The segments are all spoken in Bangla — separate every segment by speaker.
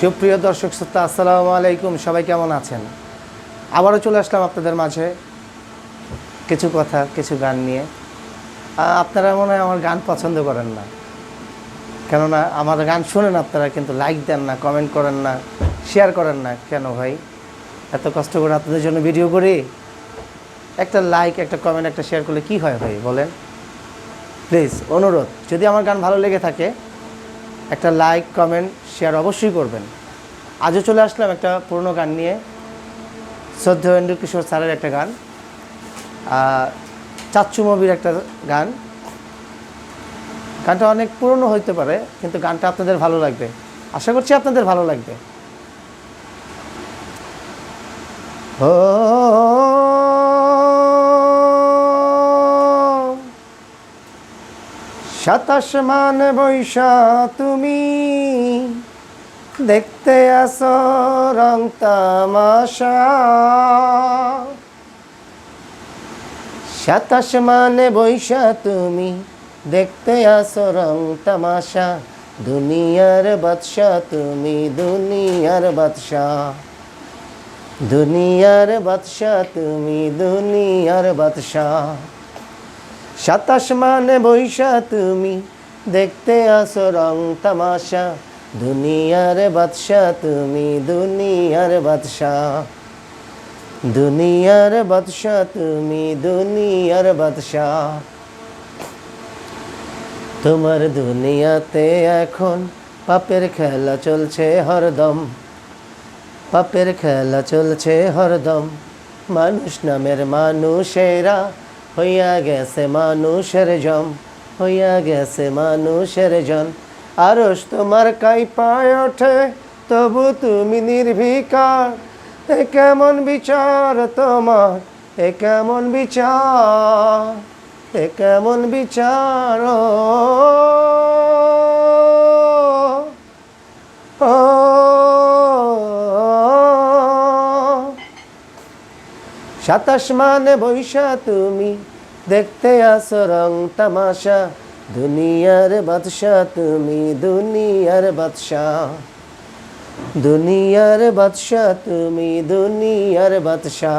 Speaker 1: সুপ্রিয় দর্শক শ্রোতা, আসসালামু আলাইকুম। সবাই কেমন আছেন? আবারও চলে আসলাম আপনাদের মাঝে কিছু কথা, কিছু গান নিয়ে। আপনারা মনে হয় আমার গান পছন্দ করেন না। কেননা আমার গান শোনেন আপনারা, কিন্তু লাইক দেন না কমেন্ট করেন না শেয়ার করেন না কেন ভাই? এত কষ্ট করে আপনাদের জন্য ভিডিও করি। একটা লাইক একটা কমেন্ট একটা শেয়ার করলে কি হয় ভাই, বলেন? প্লিজ অনুরোধ, যদি আমার গান ভালো লেগে থাকে একটা লাইক কমেন্ট শেয়ার অবশ্যই করবেন। আজও চলে আসলাম একটা পুরনো গান নিয়ে। শ্রদ্ধেয় এন্ডু কিশোর স্যারের একটা গান। চাচ্চু মুভির একটা গান। গানটা অনেক পুরনো হইতে পারে, কিন্তু গানটা আপনাদের ভালো লাগবে। আশা করছি আপনাদের ভালো লাগবে। ও সাতাশ মান বৈশা তুমি। দেখতে আসো রং তামাশা। সাতাশ মানে বৈশা তুমি। দেখতে আসো রং তামাশা। দুনিয়ার বাদশা তুমি, দুনিয়ার বাদশা দুনিয়ার বাদশা তুমি, দুনিয়ার বাদশা সাতাশ মানে বৈশা তুমি, দেখতে আসো রং তামাশা। দুনিয়ার বাদশা তুমি, দুনিয়ার বাদশা। দুনিয়ার বাদশা তুমি, দুনিয়ার বাদশা। তোমার দুনিয়াতে এখন পাপের খেলা চলছে হরদম। পাপের খেলা চলছে হরদম। মানুষ নামের মানুষেরা হইয়া গেছে মানুষের জম হইয়া গেছে মানুষের জন। আরস তোমার কাই পায় ওঠে, তবু তুমি নির্ভিকার। এ কেমন বিচার তোমার, এ কেমন বিচার, এ কেমন বিচার সাতাশ মানে বৈশা তুমি দেখতে আসো রং তামাশা, দুনিয়ার বাদশা তুমি দুনিয়ার বাদশাহ দুনিয়ার বাদশা তুমি দুনিয়ার বাদশা।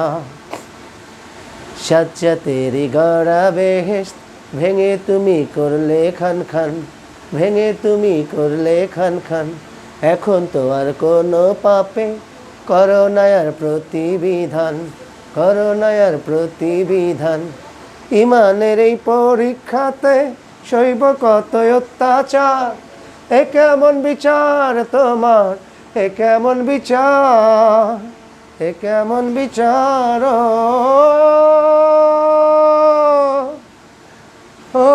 Speaker 1: সাজ্জা তেরি গড়া বেহেস্ত ভেঙে তুমি করলে খান খান, ভেঙে তুমি করলে খান খান। এখন তো আর কোনো পাপে করোনায়ার প্রতিবিধান। করোনায়ার প্রতিবিধান। ইমানের এই পরীক্ষাতে শৈব কত অত্যাচার? এ কেমন বিচার তোমার? এ কেমন বিচার? এ কেমন বিচার? ও,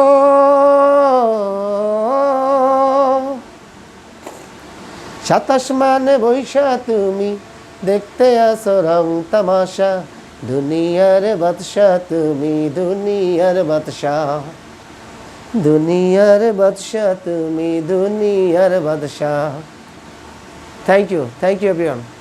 Speaker 1: সাতাশ মানে বৈশা তুমি। দেখতে আসো রং তামাশা। দুনিয়ার বাদশাহ, তুমি দুনিয়ার বাদশাহ। দুনিয়ার বাদশাহ, তুমি দুনিয়ার বাদশাহ। Thank you thank you everyone